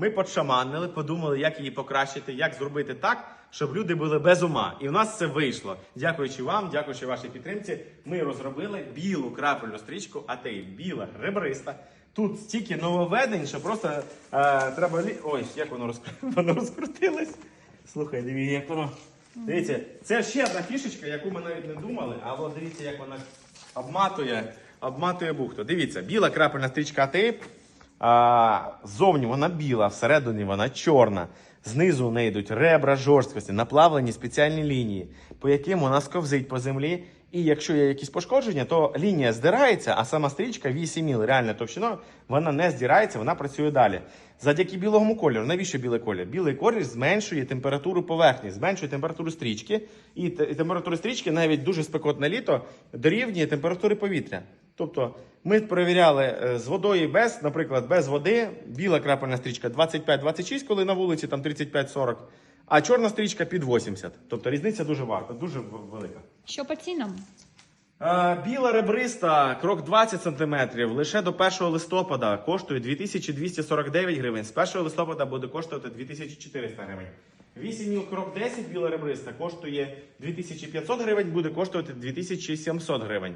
Ми подшаманили, подумали, як її покращити, як зробити так, щоб люди були без ума. І в нас це вийшло. Дякуючи вам, дякуючи вашій підтримці, ми розробили білу крапельну стрічку АТІ. Біла, ребриста. Тут стільки нововведень, що просто е, треба. Ой, як воно розкру... воно розкрутилось. Слухай, дивіться, як воно. Дивіться, це ще одна фішечка, яку ми навіть не думали, а от дивіться, як вона обматує, обматує бухту. Дивіться, біла крапельна стрічка АТІ. А, ззовні вона біла, всередині вона чорна. Знизу у неї йдуть ребра жорсткості, наплавлені спеціальні лінії, по яким вона сковзить по землі. І якщо є якісь пошкодження, то лінія здирається, а сама стрічка 8 міл, реально товщиною, вона не здирається, вона працює далі. Завдяки білому кольору. Навіщо білий колір? Білий колір зменшує температуру поверхні, зменшує температуру стрічки, і температура стрічки навіть дуже спекотне літо дорівнює температури повітря. Тобто ми перевіряли е, з водою і без, наприклад, без води, біла крапельна стрічка 25-26, коли на вулиці там 35-40, а чорна стрічка під 80. Тобто різниця дуже варта, дуже велика. Що по цінам? Е, Біла ребриста, крок 20 см, лише до 1 листопада коштує 2249 гривень. З 1 листопада буде коштувати 2400 гривень. 8 міл крок 10 біла ребриста коштує 2500 гривень, буде коштувати 2700 гривень.